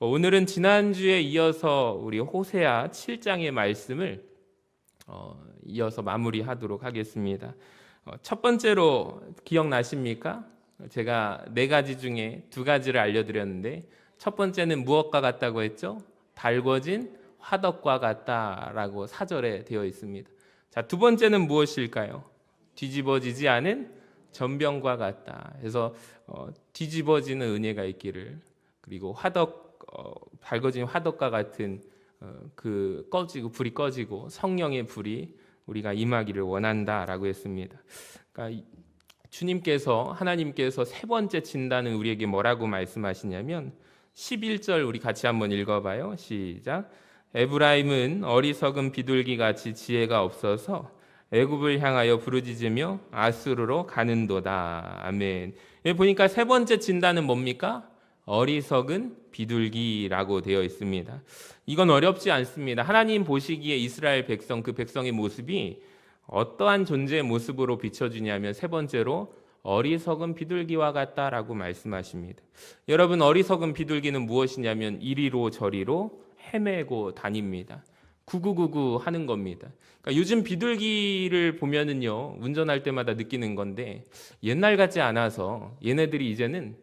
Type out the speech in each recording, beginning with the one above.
어, 오늘은 지난주에 이어서 우리 호세아 7장의 말씀을 어, 이어서 마무리하도록 하겠습니다. 어, 첫 번째로 기억나십니까? 제가 네 가지 중에 두 가지를 알려드렸는데 첫 번째는 무엇과 같다고 했죠? 달궈진 화덕과 같다라고 사절에 되어 있습니다. 자, 두 번째는 무엇일까요? 뒤집어지지 않은 전병과 같다. 그래서 어, 뒤집어지는 은혜가 있기를 그리고 화덕 어, 밝아진 화덕과 같은 어, 그 꺼지고 불이 꺼지고 성령의 불이 우리가 임하기를 원한다라고 했습니다. 그러니까 주님께서 하나님께서 세 번째 진단은 우리에게 뭐라고 말씀하시냐면 11절 우리 같이 한번 읽어봐요. 시작. 에브라임은 어리석은 비둘기 같이 지혜가 없어서 애굽을 향하여 부르짖으며 아수르로 가는도다. 아멘. 여기 보니까 세 번째 진단은 뭡니까? 어리석은 비둘기라고 되어 있습니다. 이건 어렵지 않습니다. 하나님 보시기에 이스라엘 백성 그 백성의 모습이 어떠한 존재의 모습으로 비춰지냐면 세 번째로 어리석은 비둘기와 같다라고 말씀하십니다. 여러분 어리석은 비둘기는 무엇이냐면 이리로 저리로 헤매고 다닙니다. 구구구구 하는 겁니다. 그러니까 요즘 비둘기를 보면은요 운전할 때마다 느끼는 건데 옛날 같지 않아서 얘네들이 이제는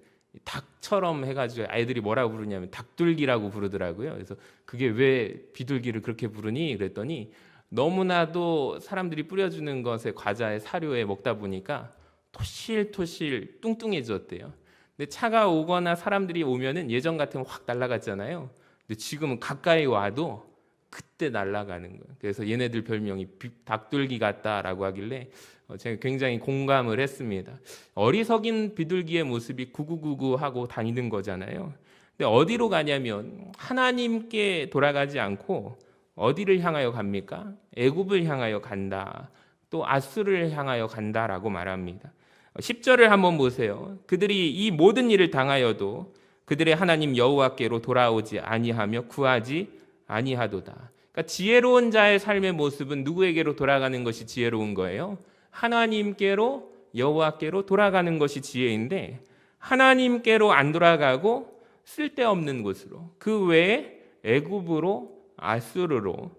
닭처럼 해가지고 아이들이 뭐라고 부르냐면 닭둘기라고 부르더라고요. 그래서 그게 왜 비둘기를 그렇게 부르니 그랬더니 너무나도 사람들이 뿌려주는 것에 과자에 사료에 먹다 보니까 토실토실 뚱뚱해졌대요. 근데 차가 오거나 사람들이 오면은 예전 같으면 확 날아갔잖아요. 근데 지금은 가까이 와도 그때 날아가는 거예요. 그래서 얘네들 별명이 닭둘기 같다라고 하길래 어, 제가 굉장히 공감을 했습니다. 어리석인 비둘기의 모습이 구구구구 하고 다니는 거잖아요. 근데 어디로 가냐면 하나님께 돌아가지 않고 어디를 향하여 갑니까? 애굽을 향하여 간다. 또 아수를 향하여 간다라고 말합니다. 10절을 한번 보세요. 그들이 이 모든 일을 당하여도 그들의 하나님 여호와께로 돌아오지 아니하며 구하지 아니하도다. 그러니까 지혜로운 자의 삶의 모습은 누구에게로 돌아가는 것이 지혜로운 거예요? 하나님께로 여호와께로 돌아가는 것이 지혜인데 하나님께로 안 돌아가고 쓸데없는 곳으로 그 외에 애굽으로 아수르로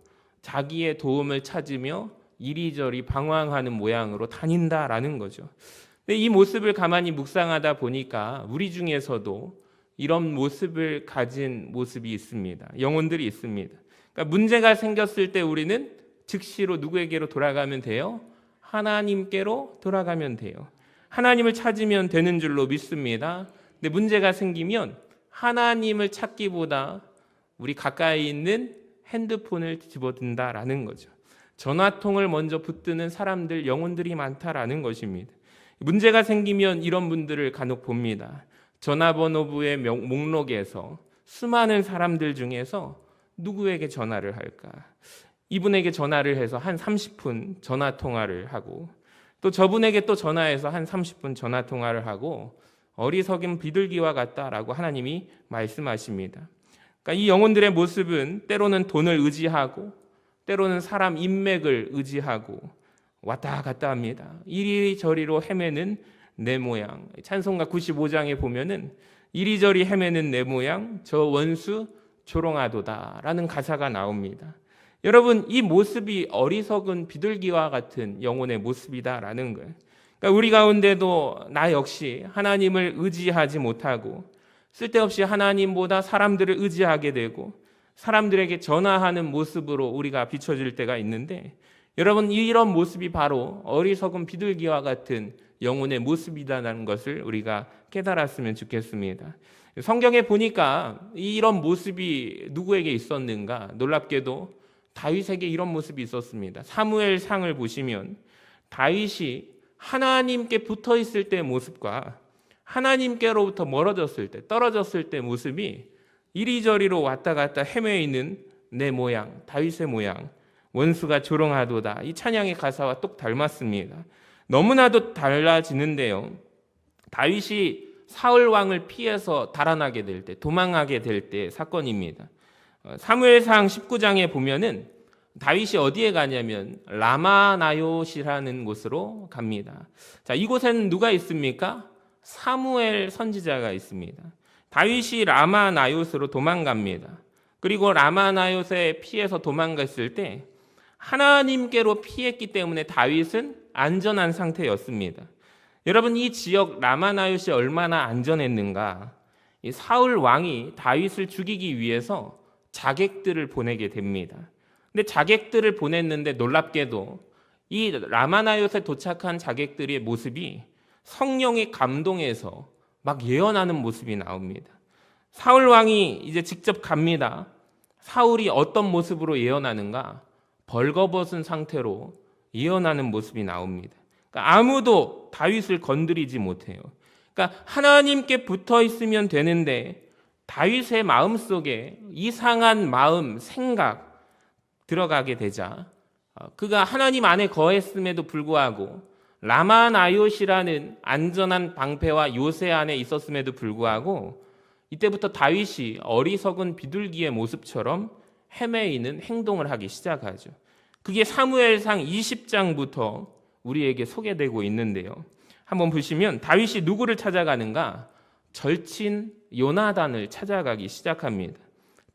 자기의 도움을 찾으며 이리저리 방황하는 모양으로 다닌다라는 거죠. 근데 이 모습을 가만히 묵상하다 보니까 우리 중에서도 이런 모습을 가진 모습이 있습니다. 영혼들이 있습니다. 그러니까 문제가 생겼을 때 우리는 즉시로 누구에게로 돌아가면 돼요? 하나님께로 돌아가면 돼요. 하나님을 찾으면 되는 줄로 믿습니다. 근데 문제가 생기면 하나님을 찾기보다 우리 가까이 있는 핸드폰을 집어든다라는 거죠. 전화통을 먼저 붙드는 사람들, 영혼들이 많다라는 것입니다. 문제가 생기면 이런 분들을 간혹 봅니다. 전화번호부의 목록에서 수많은 사람들 중에서 누구에게 전화를 할까? 이분에게 전화를 해서 한 30분 전화 통화를 하고 또 저분에게 또 전화해서 한 30분 전화 통화를 하고 어리석은 비둘기와 같다라고 하나님이 말씀하십니다. 그러니까 이 영혼들의 모습은 때로는 돈을 의지하고 때로는 사람 인맥을 의지하고 왔다 갔다 합니다. 이리저리로 헤매는 내 모양. 찬송가 95장에 보면은 이리저리 헤매는 내 모양 저 원수 조롱하도다라는 가사가 나옵니다. 여러분 이 모습이 어리석은 비둘기와 같은 영혼의 모습이다라는 거예요. 그러니까 우리 가운데도 나 역시 하나님을 의지하지 못하고 쓸데없이 하나님보다 사람들을 의지하게 되고 사람들에게 전화하는 모습으로 우리가 비춰질 때가 있는데 여러분 이런 모습이 바로 어리석은 비둘기와 같은 영혼의 모습이다라는 것을 우리가 깨달았으면 좋겠습니다. 성경에 보니까 이런 모습이 누구에게 있었는가 놀랍게도 다윗에게 이런 모습이 있었습니다. 사무엘 상을 보시면 다윗이 하나님께 붙어 있을 때의 모습과 하나님께로부터 멀어졌을 때, 떨어졌을 때 모습이 이리저리로 왔다 갔다 헤매 있는 내 모양, 다윗의 모양, 원수가 조롱하도다. 이 찬양의 가사와 똑 닮았습니다. 너무나도 달라지는데요. 다윗이 사울 왕을 피해서 달아나게 될 때, 도망하게 될 때 사건입니다. 어, 사무엘상 19장에 보면은 다윗이 어디에 가냐면 라마나요시라는 곳으로 갑니다. 자, 이곳에는 누가 있습니까? 사무엘 선지자가 있습니다. 다윗이 라마나요스로 도망갑니다. 그리고 라마나요스에 피해서 도망갔을 때 하나님께로 피했기 때문에 다윗은 안전한 상태였습니다. 여러분 이 지역 라마나요시 얼마나 안전했는가? 이 사울 왕이 다윗을 죽이기 위해서 자객들을 보내게 됩니다. 근데 자객들을 보냈는데 놀랍게도 이 라마나요스에 도착한 자객들의 모습이 성령의 감동에서 막 예언하는 모습이 나옵니다. 사울 왕이 이제 직접 갑니다. 사울이 어떤 모습으로 예언하는가? 벌거벗은 상태로 예언하는 모습이 나옵니다. 그러니까 아무도 다윗을 건드리지 못해요. 그러니까 하나님께 붙어 있으면 되는데 다윗의 마음 속에 이상한 마음, 생각 들어가게 되자 어, 그가 하나님 안에 거했음에도 불구하고 라마나요시라는 안전한 방패와 요새 안에 있었음에도 불구하고 이때부터 다윗이 어리석은 비둘기의 모습처럼 헤매이는 행동을 하기 시작하죠. 그게 사무엘상 20장부터 우리에게 소개되고 있는데요. 한번 보시면 다윗이 누구를 찾아가는가? 절친 요나단을 찾아가기 시작합니다.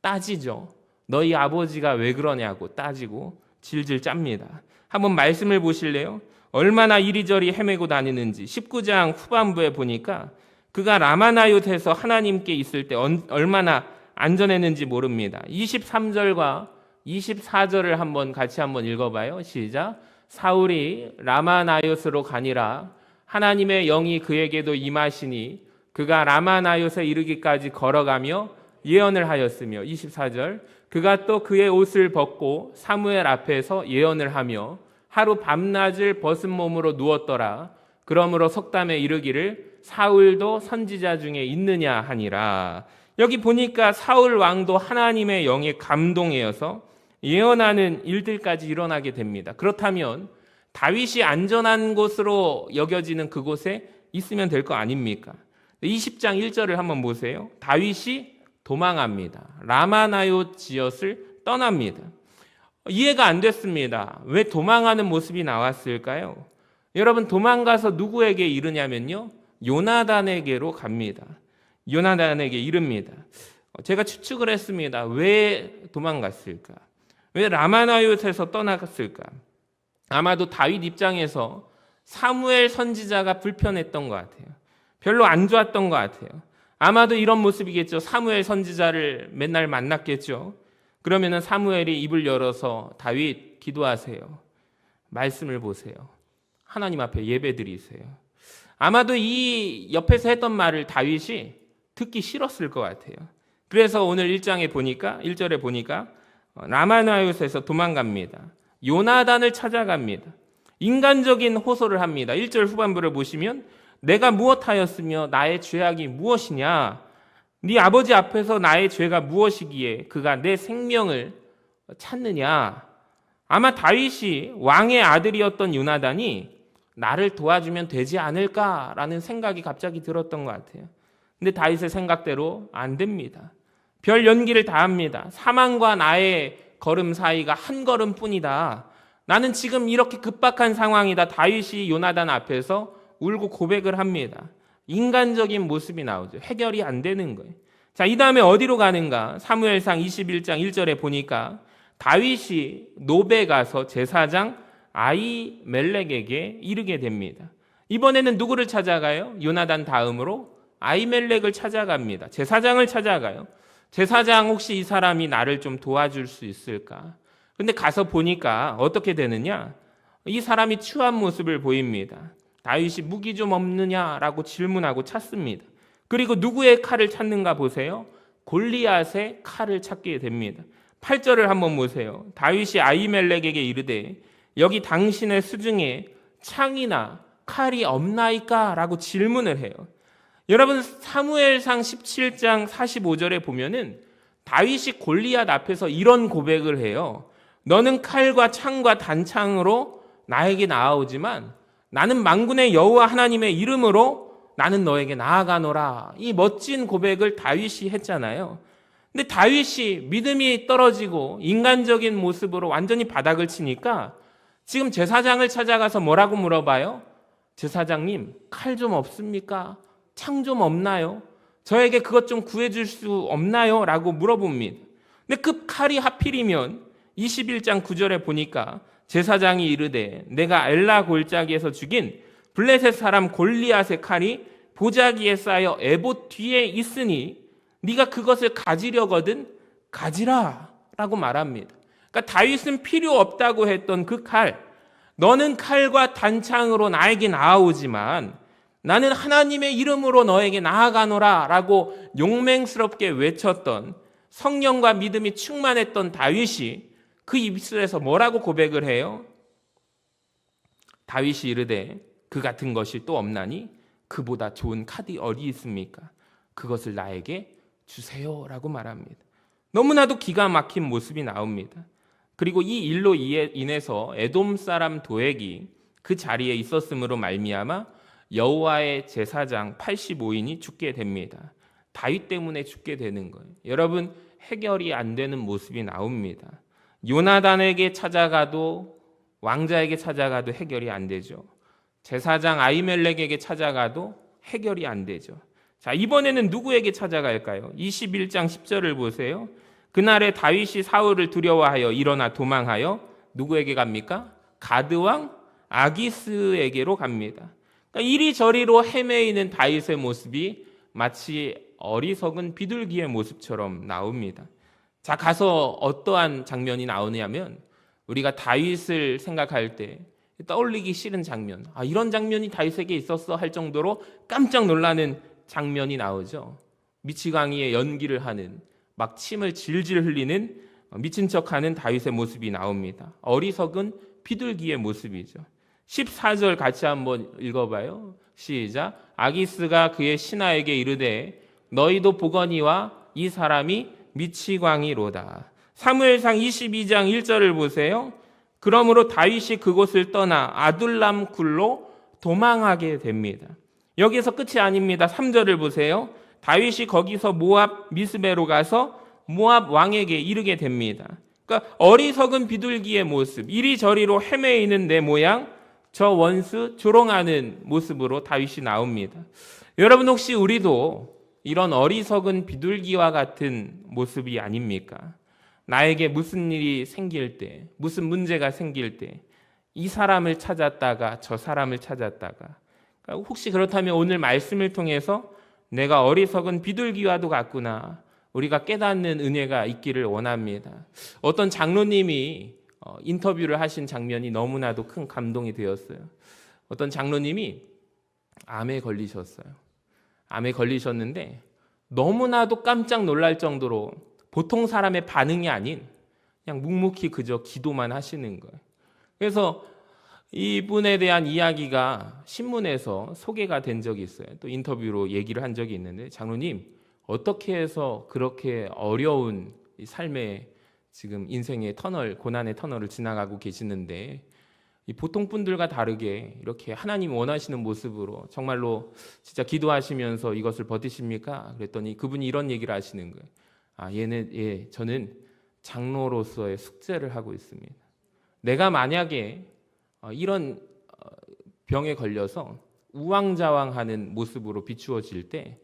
따지죠. 너희 아버지가 왜 그러냐고 따지고 질질 짭니다. 한번 말씀을 보실래요? 얼마나 이리저리 헤매고 다니는지 19장 후반부에 보니까 그가 라마나요트에서 하나님께 있을 때 얼마나 안전했는지 모릅니다. 23절과 24절을 한번 같이 한번 읽어봐요. 시작. 사울이 라마나요스로 가니라 하나님의 영이 그에게도 임하시니 그가 라마나요스에 이르기까지 걸어가며 예언을 하였으며 24절 그가 또 그의 옷을 벗고 사무엘 앞에서 예언을 하며 하루 밤낮을 벗은 몸으로 누웠더라 그러므로 석담에 이르기를 사울도 선지자 중에 있느냐 하니라 여기 보니까 사울 왕도 하나님의 영에 감동해서 예언하는 일들까지 일어나게 됩니다. 그렇다면 다윗이 안전한 곳으로 여겨지는 그곳에 있으면 될 거 아닙니까? 20장 1절을 한번 보세요. 다윗이 도망합니다. 라마나요 지엇을 떠납니다. 이해가 안 됐습니다. 왜 도망하는 모습이 나왔을까요? 여러분 도망가서 누구에게 이르냐면요. 요나단에게로 갑니다. 요나단에게 이릅니다. 제가 추측을 했습니다. 왜 도망갔을까? 왜 라마나요트에서 떠나갔을까? 아마도 다윗 입장에서 사무엘 선지자가 불편했던 것 같아요. 별로 안 좋았던 것 같아요. 아마도 이런 모습이겠죠. 사무엘 선지자를 맨날 만났겠죠. 그러면은 사무엘이 입을 열어서 다윗 기도하세요. 말씀을 보세요. 하나님 앞에 예배 드리세요. 아마도 이 옆에서 했던 말을 다윗이 듣기 싫었을 것 같아요. 그래서 오늘 1장에 보니까 1절에 보니까 라마나요스에서 도망갑니다. 요나단을 찾아갑니다. 인간적인 호소를 합니다. 1절 후반부를 보시면 내가 무엇하였으며 나의 죄악이 무엇이냐? 네 아버지 앞에서 나의 죄가 무엇이기에 그가 내 생명을 찾느냐? 아마 다윗이 왕의 아들이었던 요나단이 나를 도와주면 되지 않을까라는 생각이 갑자기 들었던 것 같아요. 근데 다윗의 생각대로 안 됩니다. 별 연기를 다 합니다. 사망과 나의 걸음 사이가 한 걸음 뿐이다. 나는 지금 이렇게 급박한 상황이다. 다윗이 요나단 앞에서 울고 고백을 합니다. 인간적인 모습이 나오죠. 해결이 안 되는 거예요. 자, 이 다음에 어디로 가는가? 사무엘상 21장 1절에 보니까 다윗이 노베 가서 제사장 아이 멜렉에게 이르게 됩니다. 이번에는 누구를 찾아가요? 요나단 다음으로 아이멜렉을 찾아갑니다. 제사장을 찾아가요. 제사장 혹시 이 사람이 나를 좀 도와줄 수 있을까? 근데 가서 보니까 어떻게 되느냐? 이 사람이 추한 모습을 보입니다. 다윗이 무기 좀 없느냐라고 질문하고 찾습니다. 그리고 누구의 칼을 찾는가 보세요. 골리앗의 칼을 찾게 됩니다. 8절을 한번 보세요. 다윗이 아이멜렉에게 이르되 여기 당신의 수중에 창이나 칼이 없나이까? 라고 질문을 해요. 여러분 사무엘상 17장 45절에 보면은 다윗이 골리앗 앞에서 이런 고백을 해요. 너는 칼과 창과 단창으로 나에게 나아오지만 나는 만군의 여호와 하나님의 이름으로 나는 너에게 나아가노라. 이 멋진 고백을 다윗이 했잖아요. 근데 다윗이 믿음이 떨어지고 인간적인 모습으로 완전히 바닥을 치니까 지금 제사장을 찾아가서 뭐라고 물어봐요? 제사장님, 칼 좀 없습니까? 창 좀 없나요? 저에게 그것 좀 구해줄 수 없나요? 라고 물어봅니다. 근데 그 칼이 하필이면 21장 9절에 보니까 제사장이 이르되 내가 엘라 골짜기에서 죽인 블레셋 사람 골리앗의 칼이 보자기에 쌓여 에봇 뒤에 있으니 네가 그것을 가지려거든 가지라라고 말합니다. 그러니까 다윗은 필요 없다고 했던 그 칼, 너는 칼과 단창으로 나에게 나아오지만 나는 하나님의 이름으로 너에게 나아가노라 라고 용맹스럽게 외쳤던 성령과 믿음이 충만했던 다윗이 그 입술에서 뭐라고 고백을 해요? 다윗이 이르되 그 같은 것이 또 없나니 그보다 좋은 카디 어디 있습니까? 그것을 나에게 주세요 라고 말합니다. 너무나도 기가 막힌 모습이 나옵니다. 그리고 이 일로 인해서 에돔 사람 도액이 그 자리에 있었으므로 말미암아 여호와의 제사장 85인이 죽게 됩니다. 다윗 때문에 죽게 되는 거예요. 여러분 해결이 안 되는 모습이 나옵니다. 요나단에게 찾아가도 왕자에게 찾아가도 해결이 안 되죠. 제사장 아이멜렉에게 찾아가도 해결이 안 되죠. 자, 이번에는 누구에게 찾아갈까요? 21장 10절을 보세요. 그날에 다윗이 사울을 두려워하여 일어나 도망하여 누구에게 갑니까? 가드왕 아기스에게로 갑니다. 그러니까 이리저리로 헤매이는 다윗의 모습이 마치 어리석은 비둘기의 모습처럼 나옵니다. 자, 가서 어떠한 장면이 나오냐면 우리가 다윗을 생각할 때 떠올리기 싫은 장면. 아, 이런 장면이 다윗에게 있었어 할 정도로 깜짝 놀라는 장면이 나오죠. 미치광이의 연기를 하는 막 침을 질질 흘리는 미친 척하는 다윗의 모습이 나옵니다. 어리석은 비둘기의 모습이죠. 14절 같이 한번 읽어봐요. 시작. 아기스가 그의 신하에게 이르되 너희도 보거니와 이 사람이 미치광이로다. 사무엘상 22장 1절을 보세요. 그러므로 다윗이 그곳을 떠나 아둘람 굴로 도망하게 됩니다. 여기서 끝이 아닙니다. 3절을 보세요. 다윗이 거기서 모압 미스베로 가서 모압 왕에게 이르게 됩니다. 그러니까 어리석은 비둘기의 모습, 이리저리로 헤매이는 내 모양, 저 원수 조롱하는 모습으로 다윗이 나옵니다. 여러분 혹시 우리도 이런 어리석은 비둘기와 같은 모습이 아닙니까? 나에게 무슨 일이 생길 때, 무슨 문제가 생길 때, 이 사람을 찾았다가 저 사람을 찾았다가, 그러니까 혹시 그렇다면 오늘 말씀을 통해서 내가 어리석은 비둘기와도 같구나. 우리가 깨닫는 은혜가 있기를 원합니다. 어떤 장로님이 어, 인터뷰를 하신 장면이 너무나도 큰 감동이 되었어요. 어떤 장로님이 암에 걸리셨어요. 암에 걸리셨는데 너무나도 깜짝 놀랄 정도로 보통 사람의 반응이 아닌 그냥 묵묵히 그저 기도만 하시는 거예요. 그래서 이분에 대한 이야기가 신문에서 소개가 된 적이 있어요. 또 인터뷰로 얘기를 한 적이 있는데 장로님 어떻게 해서 그렇게 어려운 삶의 지금 인생의 터널, 고난의 터널을 지나가고 계시는데 보통 분들과 다르게 이렇게 하나님 원하시는 모습으로 정말로 진짜 기도하시면서 이것을 버티십니까? 그랬더니 그분이 이런 얘기를 하시는 거예요. 아, 얘는 예, 저는 장로로서의 숙제를 하고 있습니다. 내가 만약에 어, 이런 어, 병에 걸려서 우왕좌왕하는 모습으로 비추어질 때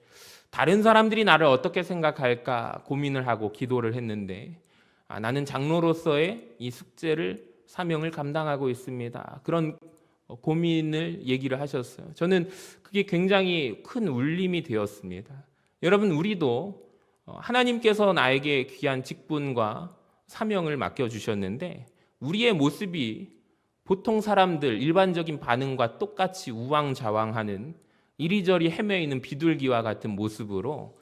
다른 사람들이 나를 어떻게 생각할까 고민을 하고 기도를 했는데 아, 나는 장로로서의 이 숙제를 사명을 감당하고 있습니다. 그런 고민을 얘기를 하셨어요. 저는 그게 굉장히 큰 울림이 되었습니다. 여러분 우리도 어, 하나님께서 나에게 귀한 직분과 사명을 맡겨 주셨는데 우리의 모습이 보통 사람들 일반적인 반응과 똑같이 우왕좌왕하는 이리저리 헤매이는 비둘기와 같은 모습으로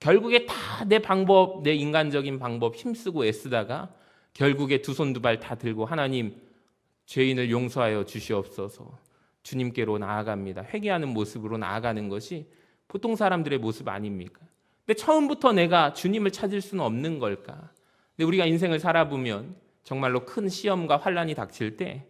결국에 다 내 방법, 내 인간적인 방법 힘쓰고 애쓰다가 결국에 두 손 두 발 다 들고 하나님 죄인을 용서하여 주시옵소서 주님께로 나아갑니다. 회개하는 모습으로 나아가는 것이 보통 사람들의 모습 아닙니까? 근데 처음부터 내가 주님을 찾을 수는 없는 걸까? 근데 우리가 인생을 살아보면 정말로 큰 시험과 환란이 닥칠 때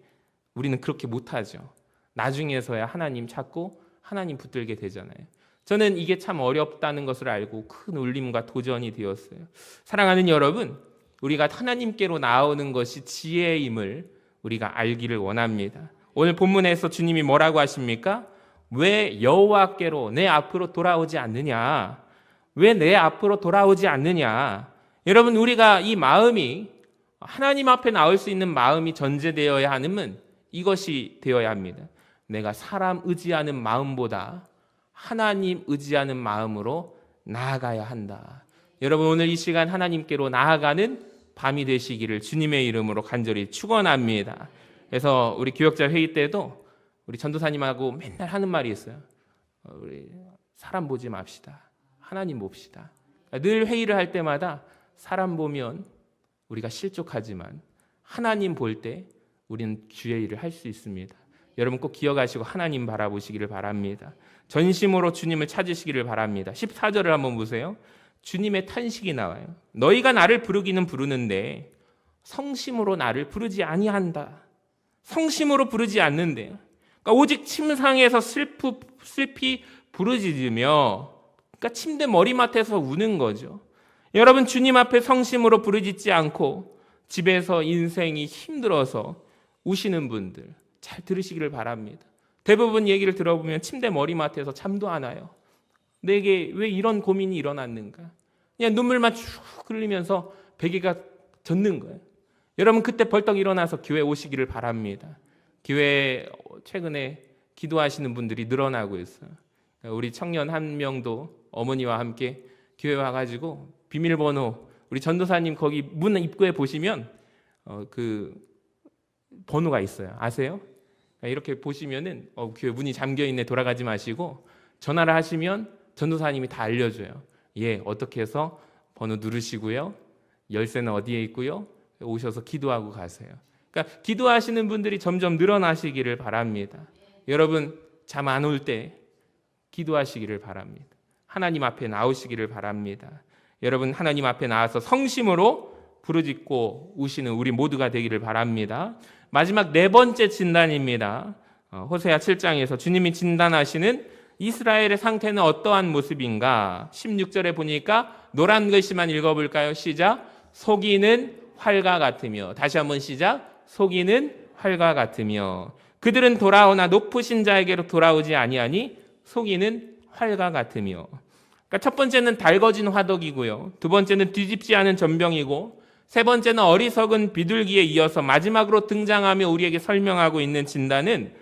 우리는 그렇게 못하죠. 나중에서야 하나님 찾고 하나님 붙들게 되잖아요. 저는 이게 참 어렵다는 것을 알고 큰 울림과 도전이 되었어요. 사랑하는 여러분, 우리가 하나님께로 나오는 것이 지혜임을 우리가 알기를 원합니다. 오늘 본문에서 주님이 뭐라고 하십니까? 왜 여호와께로 내 앞으로 돌아오지 않느냐? 왜 내 앞으로 돌아오지 않느냐? 여러분, 우리가 이 마음이 하나님 앞에 나올 수 있는 마음이 전제되어야 하는 이것이 되어야 합니다. 내가 사람 의지하는 마음보다 하나님 의지하는 마음으로 나아가야 한다. 여러분 오늘 이 시간 하나님께로 나아가는 밤이 되시기를 주님의 이름으로 간절히 축원합니다. 그래서 우리 교역자 회의 때도 우리 전도사님하고 맨날 하는 말이 있어요. 어, 우리 사람 보지 맙시다. 하나님 봅시다. 늘 회의를 할 때마다 사람 보면 우리가 실족하지만 하나님 볼 때 우리는 주의 일을 할 수 있습니다. 여러분 꼭 기억하시고 하나님 바라보시기를 바랍니다. 전심으로 주님을 찾으시기를 바랍니다. 14절을 한번 보세요. 주님의 탄식이 나와요. 너희가 나를 부르기는 부르는데 성심으로 나를 부르지 아니한다. 성심으로 부르지 않는데. 그러니까 오직 침상에서 슬프, 슬피 부르짖으며 그러니까 침대 머리맡에서 우는 거죠. 여러분 주님 앞에 성심으로 부르짖지 않고 집에서 인생이 힘들어서 우시는 분들 잘 들으시기를 바랍니다. 대부분 얘기를 들어보면 침대 머리맡에서 잠도 안 와요. 내게 왜 이런 고민이 일어났는가? 그냥 눈물만 쭉 흘리면서 베개가 젖는 거예요. 여러분 그때 벌떡 일어나서 교회 오시기를 바랍니다. 교회 최근에 기도하시는 분들이 늘어나고 있어요. 우리 청년 한 명도 어머니와 함께 교회 와가지고 비밀번호 우리 전도사님 거기 문 입구에 보시면 어, 그 번호가 있어요. 아세요? 이렇게 보시면은 어, 교회 문이 잠겨 있네 돌아가지 마시고 전화를 하시면 전도사님이 다 알려줘요. 예, 어떻게 해서 번호 누르시고요. 열쇠는 어디에 있고요. 오셔서 기도하고 가세요. 그러니까 기도하시는 분들이 점점 늘어나시기를 바랍니다. 여러분 잠 안 올 때 기도하시기를 바랍니다. 하나님 앞에 나오시기를 바랍니다. 여러분 하나님 앞에 나와서 성심으로 부르짖고 우시는 우리 모두가 되기를 바랍니다. 마지막 네 번째 진단입니다. 어, 호세아 7장에서 주님이 진단하시는 이스라엘의 상태는 어떠한 모습인가? 16절에 보니까 노란 글씨만 읽어볼까요? 시작. 속이는 활과 같으며. 다시 한번 시작. 속이는 활과 같으며. 그들은 돌아오나 높으신 자에게로 돌아오지 아니하니 속이는 활과 같으며. 그러니까 첫 번째는 달궈진 화덕이고요. 두 번째는 뒤집지 않은 전병이고 세 번째는 어리석은 비둘기에 이어서 마지막으로 등장하며 우리에게 설명하고 있는 진단은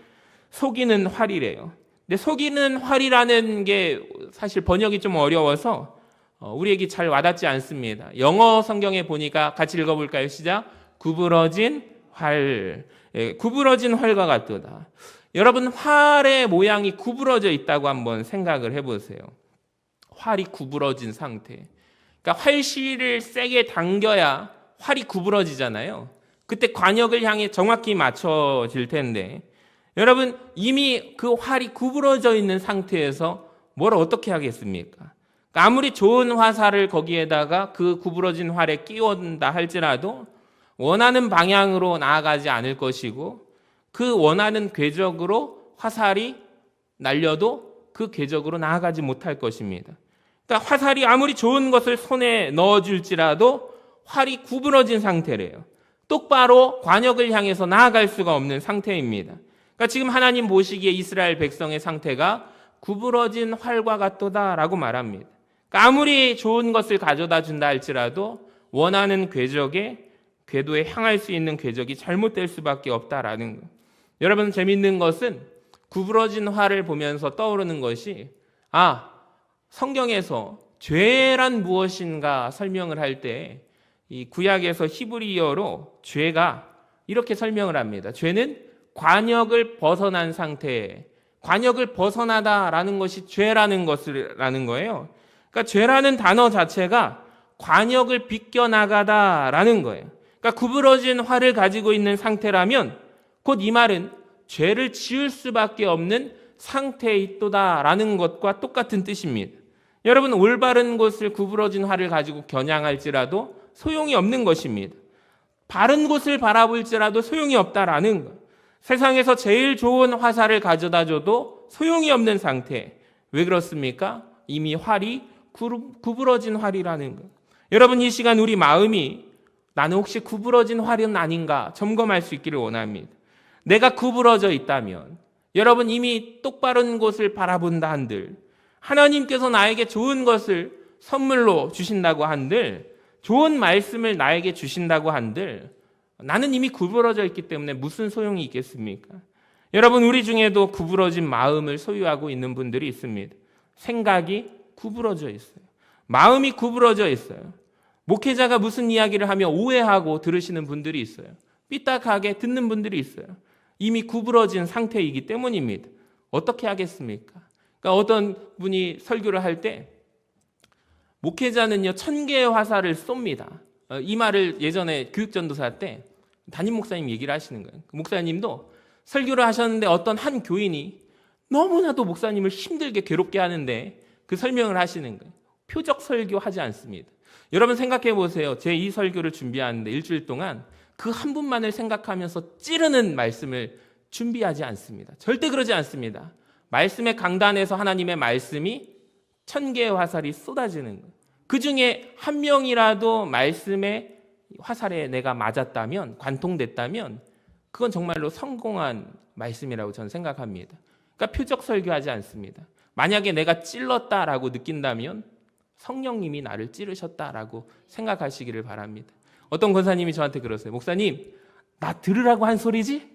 속이는 활이래요. 근데 속이는 활이라는 게 사실 번역이 좀 어려워서 어, 우리에게 잘 와닿지 않습니다. 영어 성경에 보니까 같이 읽어볼까요? 시작. 구부러진 활. 예, 구부러진 활과 같도다. 여러분, 활의 모양이 구부러져 있다고 한번 생각을 해보세요. 활이 구부러진 상태. 그러니까 활실을 세게 당겨야 활이 구부러지잖아요. 그때 관역을 향해 정확히 맞춰질 텐데 여러분 이미 그 활이 구부러져 있는 상태에서 뭘 어떻게 하겠습니까? 그러니까 아무리 좋은 화살을 거기에다가 그 구부러진 활에 끼운다 할지라도 원하는 방향으로 나아가지 않을 것이고 그 원하는 궤적으로 화살이 날려도 그 궤적으로 나아가지 못할 것입니다. 그러니까 화살이 아무리 좋은 것을 손에 넣어줄지라도 활이 구부러진 상태래요. 똑바로 관역을 향해서 나아갈 수가 없는 상태입니다. 그러니까 지금 하나님 보시기에 이스라엘 백성의 상태가 구부러진 활과 같도다라고 말합니다. 그러니까 아무리 좋은 것을 가져다 준다 할지라도 원하는 궤적에 궤도에 향할 수 있는 궤적이 잘못될 수밖에 없다라는 거. 여러분 재밌는 것은 구부러진 활을 보면서 떠오르는 것이 아 성경에서 죄란 무엇인가 설명을 할 때 이 구약에서 히브리어로 죄가 이렇게 설명을 합니다. 죄는 관역을 벗어난 상태, 관역을 벗어나다라는 것이 죄라는 것이라는 거예요. 그러니까 죄라는 단어 자체가 관역을 비껴나가다라는 거예요. 그러니까 구부러진 활을 가지고 있는 상태라면 곧 이 말은 죄를 지을 수밖에 없는 상태에 있도다라는 것과 똑같은 뜻입니다. 여러분 올바른 곳을 구부러진 활을 가지고 겨냥할지라도 소용이 없는 것입니다. 바른 곳을 바라볼지라도 소용이 없다라는 것. 세상에서 제일 좋은 화살을 가져다 줘도 소용이 없는 상태. 왜 그렇습니까? 이미 활이 구부러진 활이라는 것. 여러분 이 시간 우리 마음이 나는 혹시 구부러진 활은 아닌가 점검할 수 있기를 원합니다. 내가 구부러져 있다면 여러분 이미 똑바른 곳을 바라본다 한들 하나님께서 나에게 좋은 것을 선물로 주신다고 한들 좋은 말씀을 나에게 주신다고 한들 나는 이미 구부러져 있기 때문에 무슨 소용이 있겠습니까? 여러분 우리 중에도 구부러진 마음을 소유하고 있는 분들이 있습니다. 생각이 구부러져 있어요. 마음이 구부러져 있어요. 목회자가 무슨 이야기를 하며 오해하고 들으시는 분들이 있어요. 삐딱하게 듣는 분들이 있어요. 이미 구부러진 상태이기 때문입니다. 어떻게 하겠습니까? 그러니까 어떤 분이 설교를 할 때 목회자는요 천 개의 화살을 쏩니다. 어, 이 말을 예전에 교육전도사 때 담임 목사님 얘기를 하시는 거예요. 그 목사님도 설교를 하셨는데 어떤 한 교인이 너무나도 목사님을 힘들게 괴롭게 하는데 그 설명을 하시는 거예요. 표적 설교 하지 않습니다. 여러분 생각해 보세요. 제 이 설교를 준비하는데 일주일 동안 그 한 분만을 생각하면서 찌르는 말씀을 준비하지 않습니다. 절대 그러지 않습니다. 말씀의 강단에서 하나님의 말씀이 천 개의 화살이 쏟아지는 거예요. 그 중에 한 명이라도 말씀의 화살에 내가 맞았다면, 관통됐다면, 그건 정말로 성공한 말씀이라고 저는 생각합니다. 그러니까 표적 설교하지 않습니다. 만약에 내가 찔렀다라고 느낀다면 성령님이 나를 찌르셨다라고 생각하시기를 바랍니다. 어떤 권사님이 저한테 그러세요. 목사님, 나 들으라고 한 소리지?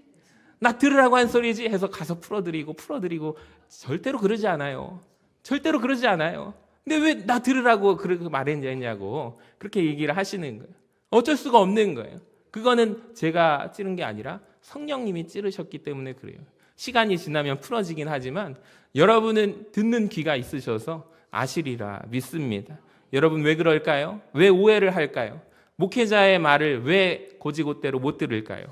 나 들으라고 한 소리지? 해서 가서 풀어드리고 풀어드리고 절대로 그러지 않아요. 절대로 그러지 않아요. 근데 왜 나 들으라고 그렇게 말했냐고 그렇게 얘기를 하시는 거예요. 어쩔 수가 없는 거예요. 그거는 제가 찌른 게 아니라 성령님이 찌르셨기 때문에 그래요. 시간이 지나면 풀어지긴 하지만 여러분은 듣는 귀가 있으셔서 아시리라 믿습니다. 여러분 왜 그럴까요? 왜 오해를 할까요? 목회자의 말을 왜 고지고대로 못 들을까요?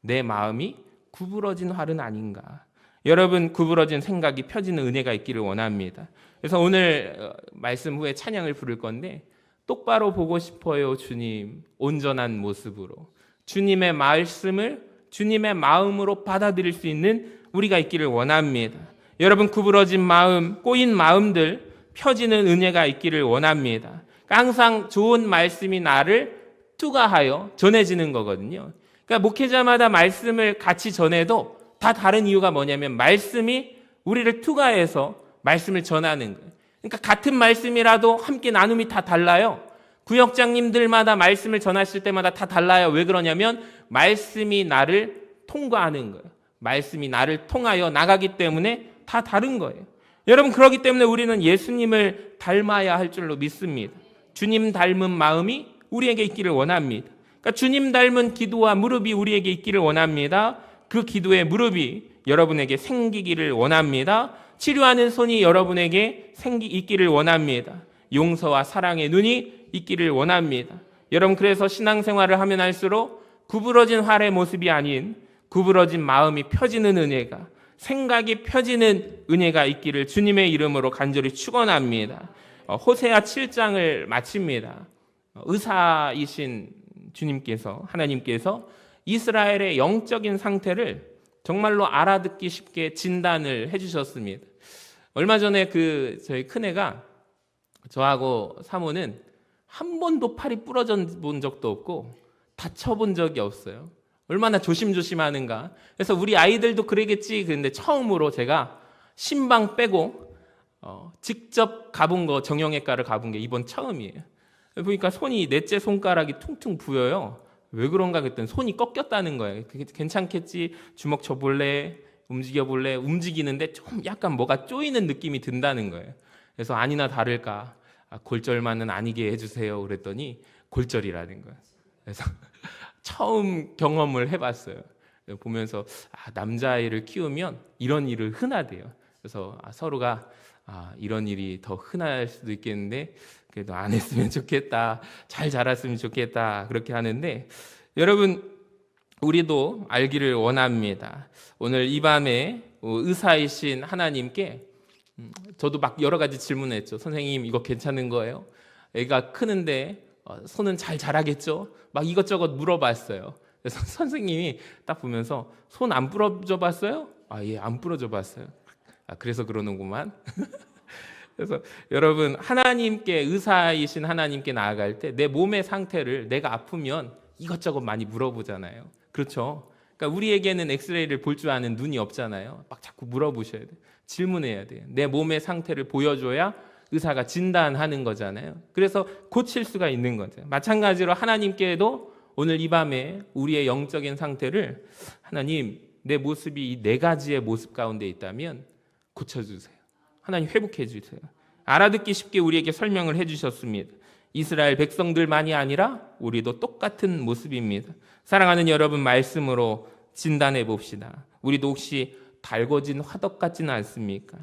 내 마음이 구부러진 활은 아닌가. 여러분 구부러진 생각이 펴지는 은혜가 있기를 원합니다. 그래서 오늘 어, 말씀 후에 찬양을 부를 건데 똑바로 보고 싶어요, 주님. 온전한 모습으로. 주님의 말씀을 주님의 마음으로 받아들일 수 있는 우리가 있기를 원합니다. 여러분 구부러진 마음, 꼬인 마음들 펴지는 은혜가 있기를 원합니다. 항상 좋은 말씀이 나를 투가하여 전해지는 거거든요. 그러니까 목회자마다 말씀을 같이 전해도 다 다른 이유가 뭐냐면 말씀이 우리를 투가해서 말씀을 전하는 거예요. 그러니까 같은 말씀이라도 함께 나눔이 다 달라요. 구역장님들마다 말씀을 전하실 때마다 다 달라요. 왜 그러냐면 말씀이 나를 통과하는 거예요. 말씀이 나를 통하여 나가기 때문에 다 다른 거예요. 여러분 그러기 때문에 우리는 예수님을 닮아야 할 줄로 믿습니다. 주님 닮은 마음이 우리에게 있기를 원합니다. 그러니까 주님 닮은 기도와 무릎이 우리에게 있기를 원합니다. 그 기도의 무릎이 여러분에게 생기기를 원합니다. 치료하는 손이 여러분에게 생기 있기를 원합니다. 용서와 사랑의 눈이 있기를 원합니다. 여러분 그래서 신앙생활을 하면 할수록 구부러진 활의 모습이 아닌 구부러진 마음이 펴지는 은혜가 생각이 펴지는 은혜가 있기를 주님의 이름으로 간절히 축원합니다. 어, 호세아 7장을 마칩니다. 어, 의사이신 주님께서 하나님께서 이스라엘의 영적인 상태를 정말로 알아듣기 쉽게 진단을 해주셨습니다. 얼마 전에 그 저희 큰애가 저하고 사모는 한 번도 팔이 부러져 본 적도 없고 다쳐본 적이 없어요. 얼마나 조심조심 하는가. 그래서 우리 아이들도 그러겠지. 그런데 처음으로 제가 신방 빼고 어, 직접 가본 거 정형외과를 가본 게 이번 처음이에요. 보니까 손이 넷째 손가락이 퉁퉁 부여요. 왜 그런가 그랬더니 손이 꺾였다는 거예요. 괜찮겠지? 주먹 쳐볼래? 움직여볼래? 움직이는데 좀 약간 뭐가 쪼이는 느낌이 든다는 거예요. 그래서 아니나 다를까 아, 골절만은 아니게 해주세요. 그랬더니 골절이라는 거예요. 그래서 처음 경험을 해봤어요. 보면서 아, 남자아이를 키우면 이런 일을 흔하대요. 그래서 아, 서로가 아, 이런 일이 더 흔할 수도 있겠는데 그래도 안 했으면 좋겠다. 잘 자랐으면 좋겠다. 그렇게 하는데 여러분 우리도 알기를 원합니다. 오늘 이 밤에 의사이신 하나님께 음, 저도 막 여러 가지 질문했죠. 선생님 이거 괜찮은 거예요? 애가 크는데 어, 손은 잘 자라겠죠? 막 이것저것 물어봤어요. 그래서 선생님이 딱 보면서 손 안 부러져 봤어요? 아, 예, 안 부러져 봤어요. 아, 그래서 그러는구만. 그래서 여러분 하나님께 의사이신 하나님께 나아갈 때 내 몸의 상태를 내가 아프면 이것저것 많이 물어보잖아요. 그렇죠? 그러니까 우리에게는 엑스레이를 볼 줄 아는 눈이 없잖아요. 막 자꾸 물어보셔야 돼. 질문해야 돼요. 내 몸의 상태를 보여줘야 의사가 진단하는 거잖아요. 그래서 고칠 수가 있는 거죠. 마찬가지로 하나님께도 오늘 이 밤에 우리의 영적인 상태를 하나님 내 모습이 이 네 가지의 모습 가운데 있다면 고쳐주세요. 하나님 회복해 주세요. 알아듣기 쉽게 우리에게 설명을 해 주셨습니다. 이스라엘 백성들만이 아니라 우리도 똑같은 모습입니다. 사랑하는 여러분 말씀으로 진단해 봅시다. 우리도 혹시 달궈진 화덕 같지는 않습니까?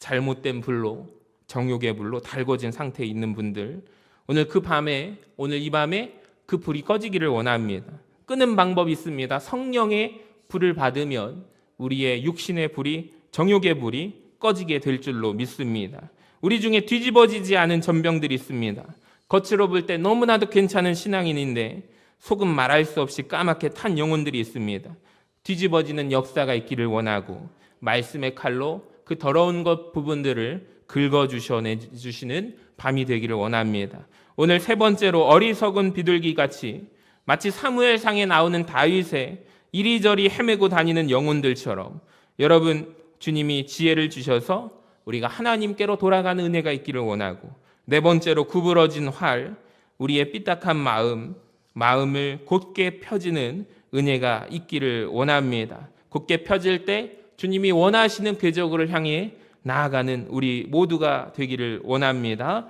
잘못된 불로 정욕의 불로 달궈진 상태에 있는 분들 오늘 그 밤에 오늘 이 밤에 그 불이 꺼지기를 원합니다. 끄는 방법이 있습니다. 성령의 불을 받으면 우리의 육신의 불이 정욕의 불이 꺼지게 될 줄로 믿습니다. 우리 중에 뒤집어지지 않은 전병들이 있습니다. 겉으로 볼 때 너무나도 괜찮은 신앙인인데 속은 말할 수 없이 까맣게 탄 영혼들이 있습니다. 뒤집어지는 역사가 있기를 원하고 말씀의 칼로 그 더러운 것 부분들을 긁어 주시는 밤이 되기를 원합니다. 오늘 세 번째로 어리석은 비둘기 같이 마치 사무엘상에 나오는 다윗의 이리저리 헤매고 다니는 영혼들처럼 여러분 주님이 지혜를 주셔서 우리가 하나님께로 돌아가는 은혜가 있기를 원하고 네 번째로 구부러진 활 우리의 삐딱한 마음 마음을 곧게 펴지는 은혜가 있기를 원합니다. 곧게 펴질 때 주님이 원하시는 궤적을 향해 나아가는 우리 모두가 되기를 원합니다.